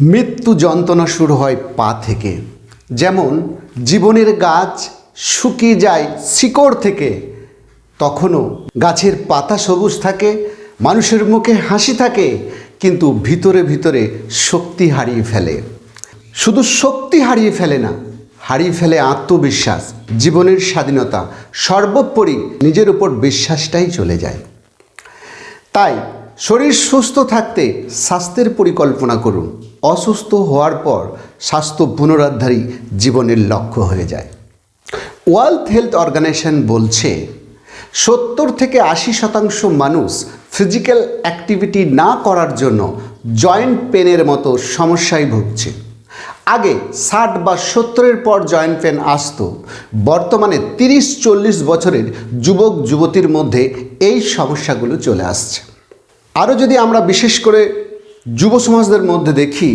মৃত্যু যন্ত্রণা শুরু হয় পা থেকে। যেমন জীবনের গাছ শুকিয়ে যায় শিকড় থেকে, তখনও গাছের পাতা সবুজ থাকে, মানুষের মুখে হাসি থাকে, কিন্তু ভিতরে ভিতরে শক্তি হারিয়ে ফেলে। শুধু শক্তি হারিয়ে ফেলে না, হারিয়ে ফেলে আত্মবিশ্বাস, জীবনের স্বাধীনতা, সর্বোপরি নিজের উপর বিশ্বাসটাই চলে যায়। তাই শরীর সুস্থ থাকতে স্বাস্থ্যের পরিকল্পনা করুন। অসুস্থ হওয়ার পর স্বাস্থ্য পুনরুদ্ধারই জীবনের লক্ষ্য হয়ে যায়। ওয়ার্ল্ড হেলথ অর্গানাইজেশন বলছে, সত্তর থেকে আশি শতাংশ মানুষ ফিজিক্যাল অ্যাক্টিভিটি না করার জন্য জয়েন্ট পেনের মতো সমস্যায় ভুগছে। আগে ষাট বা সত্তরের পর জয়েন্ট পেন আসতো। বর্তমানে তিরিশ চল্লিশ বছরের যুবক যুবতীর মধ্যে এই সমস্যাগুলো চলে আসছে। আরও যদি আমরা বিশেষ করে যুব সমাজদের মধ্যে দেখি,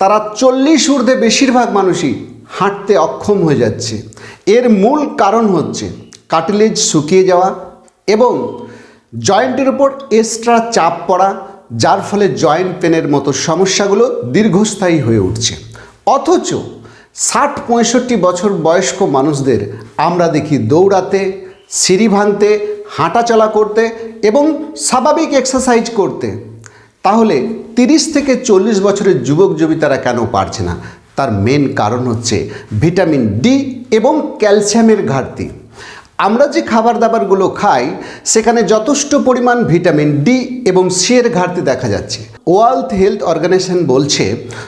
তারা চল্লিশ ঊর্ধ্বে বেশিরভাগ মানুষই হাঁটতে অক্ষম হয়ে যাচ্ছে। এর মূল কারণ হচ্ছে কাটিলেজ শুকিয়ে যাওয়া এবং জয়েন্টের উপর এক্সট্রা চাপ পড়া, যার ফলে জয়েন্ট পেনের মতো সমস্যাগুলো দীর্ঘস্থায়ী হয়ে উঠছে। অথচ ষাট পঁয়ষট্টি বছর বয়স্ক মানুষদের আমরা দেখি দৌড়াতে সিঁড়ি ভাঙতে, হাঁটাচলা করতে এবং স্বাভাবিক এক্সারসাইজ করতে। তাহলে তিরিশ থেকে চল্লিশ বছরের যুবক যুবিতারা কেন পারছে না? তার মেন কারণ হচ্ছে ভিটামিন ডি এবং ক্যালসিয়ামের ঘাটতি। আমরা যে খাবার দাবারগুলো খাই, সেখানে যথেষ্ট পরিমাণ ভিটামিন ডি এবং সি এর ঘাটতি দেখা যাচ্ছে। ওয়ার্ল্ড হেলথ অর্গানাইজেশন বলছে,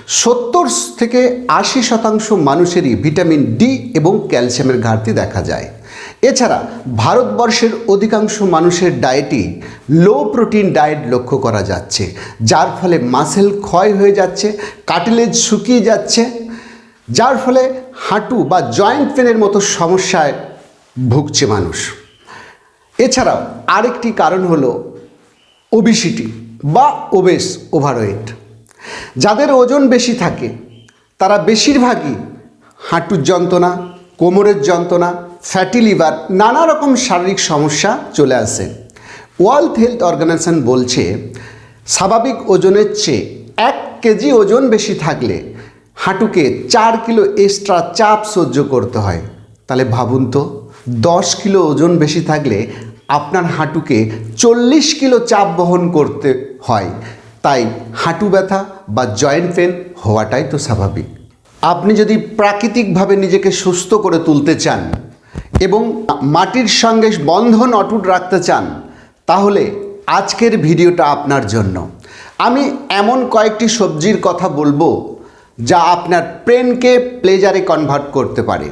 সত্তর থেকে আশি শতাংশ মানুষেরই ভিটামিন ডি এবং ক্যালসিয়ামের ঘাটতি দেখা যায়। এছাড়া ভারতবর্ষের অধিকাংশ মানুষের ডায়েটই লো প্রোটিন ডায়েট লক্ষ্য করা যাচ্ছে, যার ফলে মাসেল ক্ষয় হয়ে যাচ্ছে কাটিলেজ শুকিয়ে যাচ্ছে, যার ফলে হাঁটু বা জয়েন্ট পেনের মতো সমস্যায় ভুগছে মানুষ। এছাড়াও আরেকটি কারণ হলো ওবিসিটি বা ওবেস ওভারওয়েট যাদের ওজন বেশি থাকে, তারা বেশিরভাগই হাঁটুর যন্ত্রণা, কোমরের যন্ত্রণা ফ্যাটি লিভার নানা রকম শারীরিক সমস্যা চলে আসে। ওয়ার্ল্ড হেলথ অর্গানাইজেশন বলছে, স্বাভাবিক ওজনের চেয়ে এক কেজি ওজন বেশি থাকলে হাঁটুকে চার কিলো এক্সট্রা চাপ সহ্য করতে হয়। তাহলে ভাবুন তো, দশ কিলো ওজন বেশি থাকলে আপনার হাঁটুকে চল্লিশ কিলো চাপ বহন করতে হয়। তাই হাঁটু ব্যথা বা জয়েন্ট পেন হওয়াটাই তো স্বাভাবিক। আপনি যদি প্রাকৃতিকভাবে নিজেকে সুস্থ করে তুলতে চান এবং মাটির সঙ্গে বন্ধন অটুট রাখতে চান, তাহলে আজকের ভিডিওটা আপনার জন্য। আমি এমন কয়েকটি সবজির কথা বলব যা আপনার প্রেনকে প্লেজারে কনভার্ট করতে পারে।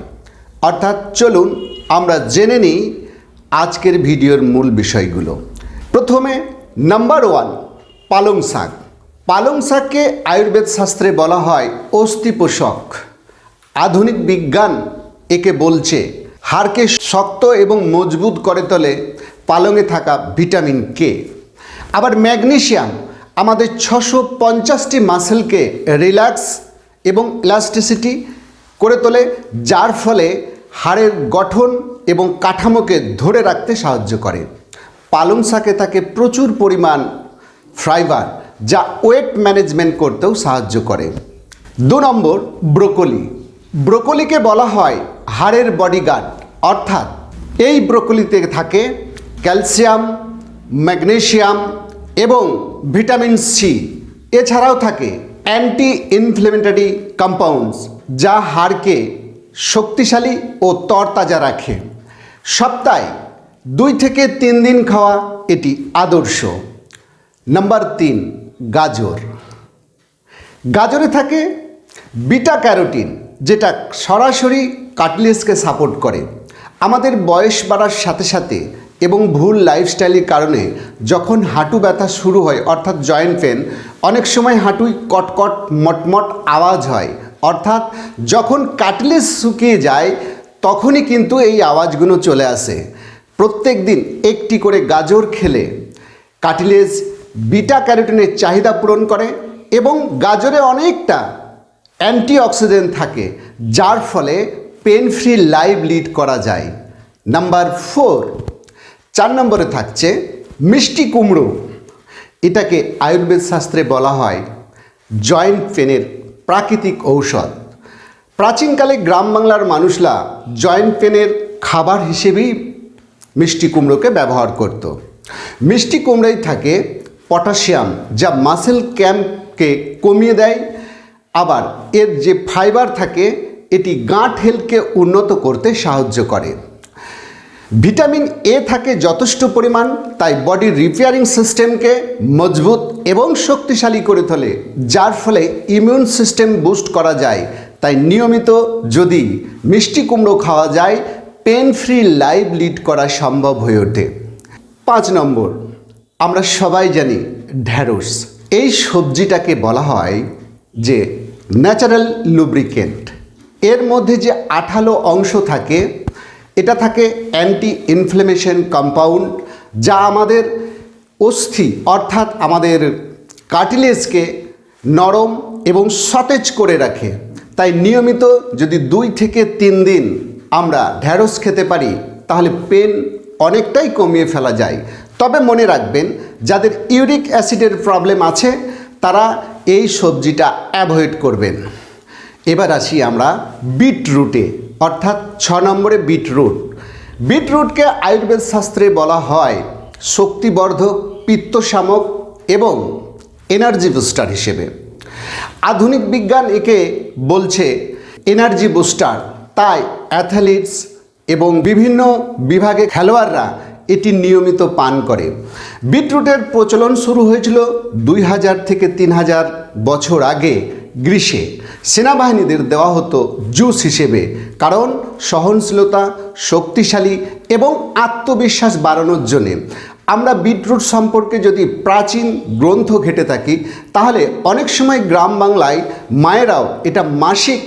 অর্থাৎ চলুন আমরা জেনে নিই আজকের ভিডিওর মূল বিষয়গুলো। প্রথমে নাম্বার ওয়ান পালং শাক। পালং শাককে আয়ুর্বেদ শাস্ত্রে বলা হয় অস্থিপোষক। আধুনিক বিজ্ঞান একে বলছে হাড়কে শক্ত এবং মজবুত করে তোলে পালংয়ে থাকা ভিটামিন কে। আবার ম্যাগনেশিয়াম, আমাদের ছশো পঞ্চাশটি মাসেলকে রিল্যাক্স এবং ইলাস্টিসিটি করে তোলে, যার ফলে হাড়ের গঠন এবং কাঠামোকে ধরে রাখতে সাহায্য করে। পালং শাকে থাকে প্রচুর পরিমাণ ফাইবার, যা ওয়েট ম্যানেজমেন্ট করতেও সাহায্য করে। দু নম্বর, ব্রোকলি। ব্রোকলিকে বলা হয় হাড়ের বডিগার্ড অর্থাৎ এই ব্রোকলিতে থাকে ক্যালসিয়াম, ম্যাগনেশিয়াম এবং ভিটামিন সি এছাড়াও থাকে অ্যান্টি ইনফ্লেমেটারি কম্পাউন্ডস যা হাড়কে শক্তিশালী ও তরতাজা রাখে। সপ্তাহে দুই থেকে তিন দিন খাওয়া এটি আদর্শ। নাম্বার তিন, গাজর। গাজরে থাকে বিটা ক্যারোটিন যেটা সরাসরি কাটলেসকে সাপোর্ট করে। আমাদের বয়স বাড়ার সাথে সাথে এবং ভুল লাইফস্টাইলের কারণে যখন হাঁটু ব্যথা শুরু হয়, অর্থাৎ জয়েন্ট পেন অনেক সময় হাঁটুই কটকট, মটমট আওয়াজ হয়। অর্থাৎ যখন কাটলেস শুকিয়ে যায়, তখনই কিন্তু এই আওয়াজগুলো চলে আসে। প্রত্যেক দিন একটি করে গাজর খেলে কাটিলেজ বিটা ক্যারোটিনের চাহিদা পূরণ করে এবং গাজরে অনেকটা অ্যান্টিঅক্সিডেন্ট থাকে, যার ফলে পেন ফ্রি লাইফ লিড করা যায়। নাম্বার ফোর, চার নম্বরে থাকছে মিষ্টি কুমড়ো। এটাকে আয়ুর্বেদ শাস্ত্রে বলা হয় জয়েন্ট পেনের প্রাকৃতিক ঔষধ। প্রাচীনকালে গ্রাম বাংলার মানুষরা জয়েন্ট পেনের খাবার হিসেবেই মিষ্টি কুমড়োকে ব্যবহার করত। মিষ্টি কুমড়োয় থাকে পটাশিয়াম, যা মাসেল ক্যাম্পকে কমিয়ে দেয় আবার এর যে ফাইবার থাকে, এটি গাঁট হেলথকে উন্নত করতে সাহায্য করে। ভিটামিন এ থাকে যথেষ্ট পরিমাণ, তাই বডির রিপেয়ারিং সিস্টেমকে মজবুত এবং শক্তিশালী করে তোলে, যার ফলে ইমিউন সিস্টেম বুস্ট করা যায়। তাই নিয়মিত যদি মিষ্টি কুমড়ো খাওয়া যায় পেন ফ্রি লাইফ লিড করা সম্ভব হয়ে ওঠে। পাঁচ নম্বর, আমরা সবাই জানি ঢ্যাঁড়স। এই সবজিটাকে বলা হয় যে ন্যাচারাল লুব্রিকেন্ট। এর মধ্যে যে আঠালো অংশ থাকে, এটা থাকে অ্যান্টি ইনফ্লেমেশন কম্পাউন্ড যা আমাদের অস্থি, অর্থাৎ আমাদের কার্টিলেজকে নরম এবং সতেজ করে রাখে। তাই নিয়মিত যদি দুই থেকে তিন দিন আমরা ঢ্যাঁড়স খেতে পারি, তাহলে পেন অনেকটাই কমিয়ে ফেলা যায়। তবে মনে রাখবেন, যাদের ইউরিক অ্যাসিডের প্রবলেম আছে, তারা এই সবজিটা অ্যাভয়েড করবেন। এবার আসি আমরা বিটরুটে, অর্থাৎ ছ নম্বরে বিটরুট। বিটরুটকে আয়ুর্বেদ শাস্ত্রে বলা হয় শক্তিবর্ধক পিত্তশামক এবং এনার্জি বুস্টার হিসেবে। আধুনিক বিজ্ঞান একে বলছে এনার্জি বুস্টার তাই অ্যাথলিটস এবং বিভিন্ন বিভাগে খেলোয়াড়রা এটি নিয়মিত পান করে। বিটরুটের প্রচলন শুরু হয়েছিল দুই হাজার থেকে তিন হাজার বছর আগে গ্রীষ্মে। সেনাবাহিনীদের দেওয়া হতো জুস হিসেবে, কারণ সহনশীলতা, শক্তিশালী এবং আত্মবিশ্বাস বাড়ানোর জন্যে। আমরা বিটরুট সম্পর্কে যদি প্রাচীন গ্রন্থ ঘেটে থাকি, তাহলে অনেক সময় গ্রাম বাংলায় মায়েরাও এটা মাসিক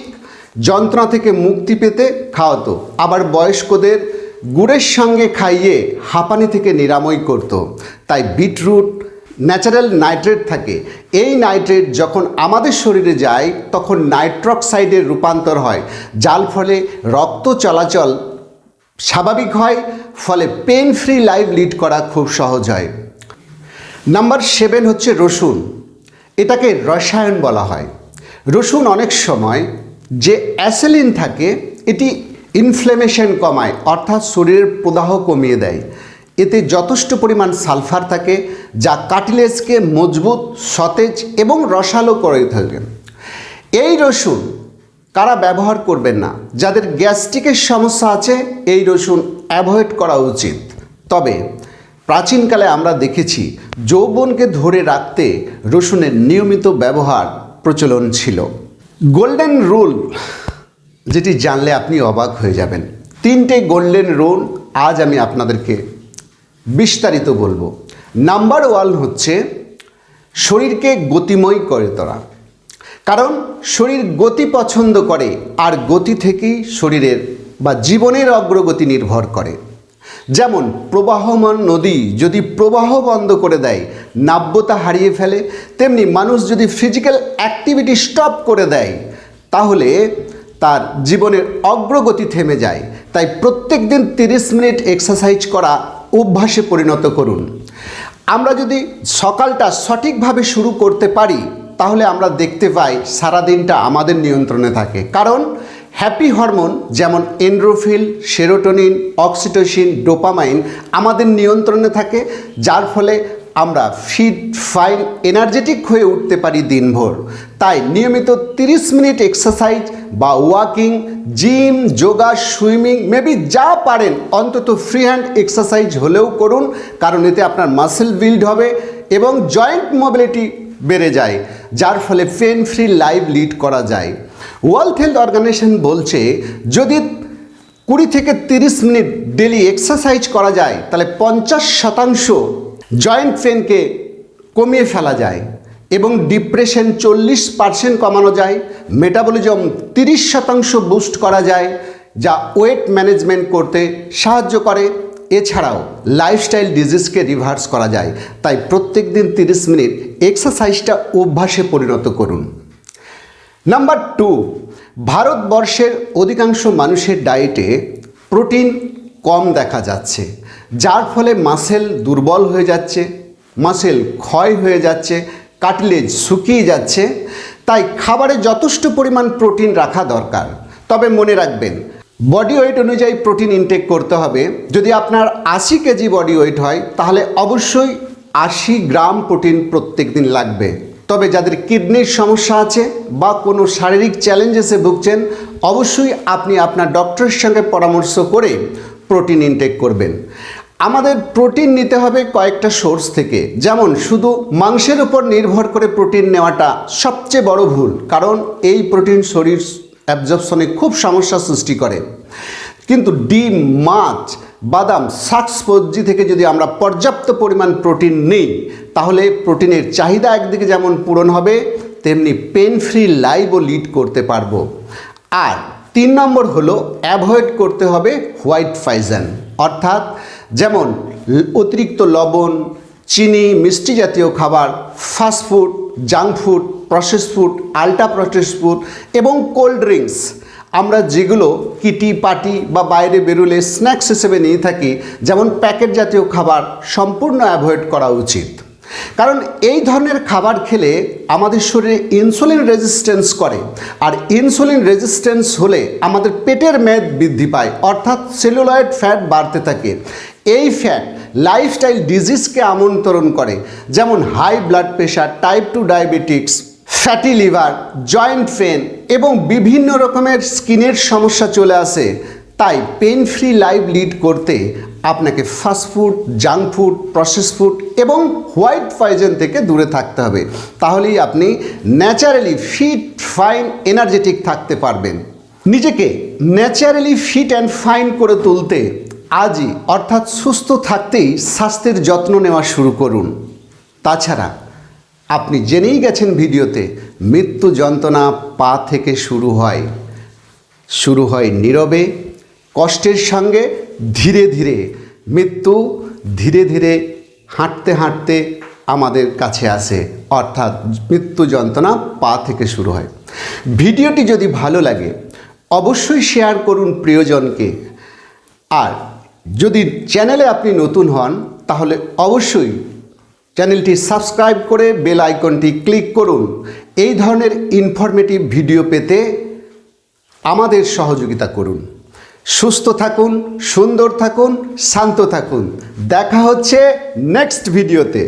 যন্ত্রণা থেকে মুক্তি পেতে খাওয়াতো। আবার বয়স্কদের গুড়ের সঙ্গে খাইয়ে হাঁপানি থেকে নিরাময় করত। তাই বিটরুট, ন্যাচারাল নাইট্রেট থাকে। এই নাইট্রেট যখন আমাদের শরীরে যায়, তখন নাইট্রক্সাইডের রূপান্তর হয়, যার ফলে রক্ত চলাচল স্বাভাবিক হয়, ফলে পেন ফ্রি লাইফ লিড করা খুব সহজ হয়। নাম্বার সেভেন হচ্ছে রসুন। এটাকে রসায়ন বলা হয়। রসুন অনেক সময় যে অ্যাসেলিন থাকে, এটি ইনফ্লেমেশন কমায়, অর্থাৎ শরীরের প্রদাহ কমিয়ে দেয়। এতে যথেষ্ট পরিমাণ সালফার থাকে, যা কাটিলেজকে মজবুত, সতেজ এবং রসালো করে থাকে। এই রসুন কারা ব্যবহার করবেন না, যাদের গ্যাস্ট্রিকের সমস্যা আছে, এই রসুন অ্যাভয়েড করা উচিত। তবে প্রাচীনকালে আমরা দেখেছি, যৌবনকে ধরে রাখতে রসুনের নিয়মিত ব্যবহার প্রচলন ছিল। গোল্ডেন রুল যেটি জানলে আপনি অবাক হয়ে যাবেন। তিনটে গোল্ডেন রুল আজ আমি আপনাদেরকে বিস্তারিত বলব। নাম্বার ওয়ান হচ্ছে, শরীরকে গতিময় করে তোলা। কারণ শরীর গতি পছন্দ করে, আর গতি থেকেই শরীরের বা জীবনের অগ্রগতি নির্ভর করে। যেমন, প্রবাহমান নদী যদি প্রবাহ বন্ধ করে দেয়, নাব্যতা হারিয়ে ফেলে, তেমনি মানুষ যদি ফিজিক্যাল অ্যাক্টিভিটি স্টপ করে দেয়, তাহলে তার জীবনের অগ্রগতি থেমে যায়। তাই প্রত্যেক দিন তিরিশ মিনিট এক্সারসাইজ করা অভ্যাসে পরিণত করুন। আমরা যদি সকালটা সঠিকভাবে শুরু করতে পারি, তাহলে আমরা দেখতে পাই সারাদিনটা আমাদের নিয়ন্ত্রণে থাকে। কারণ হ্যাপি হরমোন যেমন এন্ড্রোফিল, সেরোটোনিন, অক্সিটোসিন, ডোপামাইন আমাদের নিয়ন্ত্রণে থাকে, যার ফলে আমরা ফিট, ফাইন, এনার্জেটিক হয়ে উঠতে পারি দিনভর। তাই নিয়মিত 30 মিনিট এক্সারসাইজ বা walking, gym, yoga, swimming, maybe যা পারেন, অন্তত ফ্রি হ্যান্ড এক্সারসাইজ হলেও করুন, কারণ এতে আপনার মাসেল বিল্ড হবে এবং জয়েন্ট মোবিলিটি বেড়ে যায়, যার ফলে পেন ফ্রি লাইফ লিড করা যায়। ওয়ার্ল্ড হেলথ অর্গানাইজেশন বলছে, যদি কুড়ি থেকে তিরিশ মিনিট ডেলি এক্সারসাইজ করা যায়, তাহলে পঞ্চাশ শতাংশ জয়েন্ট পেনকে কমিয়ে ফেলা যায়। এবং ডিপ্রেশন চল্লিশ পার্সেন্ট কমানো যায়, মেটাবলিজম তিরিশ শতাংশ বুস্ট করা যায়, যা ওয়েট ম্যানেজমেন্ট করতে সাহায্য করে। এছাড়াও লাইফস্টাইল ডিজিজকে রিভার্স করা যায়, তাই প্রত্যেক দিন তিরিশ মিনিট এক্সারসাইজটা অভ্যাসে পরিণত করুন। নাম্বার টু, ভারতবর্ষের অধিকাংশ মানুষের ডায়েটে প্রোটিন কম দেখা যাচ্ছে, যার ফলে মাসেল দুর্বল হয়ে যাচ্ছে, মাসেল ক্ষয় হয়ে যাচ্ছে কাটলেজ শুকিয়ে যাচ্ছে, তাই খাবারে যথেষ্ট পরিমাণ প্রোটিন রাখা দরকার। তবে মনে রাখবেন বডি ওয়েট অনুযায়ী প্রোটিন ইনটেক করতে হবে। যদি আপনার আশি কেজি বডি ওয়েট হয়, তাহলে অবশ্যই আশি গ্রাম প্রোটিন প্রত্যেক দিন লাগবে। তবে যাদের কিডনির সমস্যা আছে বা কোনো শারীরিক চ্যালেঞ্জেসে ভুগছেন, অবশ্যই আপনি আপনার ডক্টরের সঙ্গে পরামর্শ করে প্রোটিন ইনটেক করবেন। আমাদের প্রোটিন নিতে হবে কয়েকটা সোর্স থেকে। যেমন, শুধু মাংসের উপর নির্ভর করে প্রোটিন নেওয়াটা সবচেয়ে বড় ভুল, কারণ এই প্রোটিন শরীর অ্যাবজর্পশনে খুব সমস্যা সৃষ্টি করে। কিন্তু ডিম, মাছ, বাদাম শাকসবজি থেকে যদি আমরা পর্যাপ্ত পরিমাণ প্রোটিন নিই, তাহলে প্রোটিনের চাহিদা একদিকে যেমন পূরণ হবে, তেমনি পেন ফ্রি লাইভও লিড করতে পারব। আর তিন নম্বর হলো অ্যাভয়েড করতে হবে হোয়াইট ফাইজান অর্থাৎ যেমন অতিরিক্ত লবণ, চিনি, মিষ্টি জাতীয় খাবার fast food junk food process food ultra process food এবং কোল্ড ড্রিঙ্কস আমরা যেগুলো কিটি পার্টি বা বাইরে বেরোলে স্ন্যাক্স হিসেবে নিয়ে থাকি, যেমন প্যাকেট জাতীয় খাবার সম্পূর্ণ অ্যাভয়েড করা উচিত। কারণ এই ধরনের খাবার খেলে আমাদের শরীরে ইনসুলিন রেজিস্ট্যান্স করে, আর ইনসুলিন রেজিস্ট্যান্স হলে আমাদের পেটের মেদ বৃদ্ধি পায়, অর্থাৎ সেলুলয়েড ফ্যাট বাড়তে থাকে। এই ফ্যাট লাইফস্টাইল ডিজিজকে আমন্ত্রণ করে, যেমন high blood pressure type two diabetics fatty liver joint pain এবং বিভিন্ন রকমের স্কিনের সমস্যা চলে আসে। তাই পেন ফ্রি লাইফ লিড করতে আপনাকে fast food junk food process food এবং হোয়াইট পয়জন থেকে দূরে থাকতে হবে। তাহলেই আপনি ন্যাচারালি ফিট ফাইন এনার্জেটিক থাকতে পারবেন। নিজেকে ন্যাচারালি ফিট অ্যান্ড ফাইন করে তুলতে আজই অর্থাৎ সুস্থ থাকতেই স্বাস্থ্যের যত্ন নেওয়া শুরু করুন। তাছাড়া আপনি জেনেই গেছেন ভিডিওতে, মৃত্যু যন্ত্রণা পা থেকে শুরু হয়। শুরু হয় নীরবে, কষ্টের সঙ্গে ধীরে ধীরে। মৃত্যু ধীরে ধীরে হাঁটতে হাঁটতে আমাদের কাছে আসে, অর্থাৎ মৃত্যু যন্ত্রণা পা থেকে শুরু হয়। ভিডিওটি যদি ভালো লাগে, অবশ্যই শেয়ার করুন প্রিয়জনকে। আর যদি চ্যানেলে আপনি নতুন হন, তাহলে অবশ্যই চ্যানেলটি সাবস্ক্রাইব করে বেল আইকনটি ক্লিক করুন। এই ধরনের ইনফরমেটিভ ভিডিও পেতে আমাদের সহযোগিতা করুন। সুস্থ থাকুন, সুন্দর থাকুন, শান্ত থাকুন। দেখা হচ্ছে নেক্সট ভিডিওতে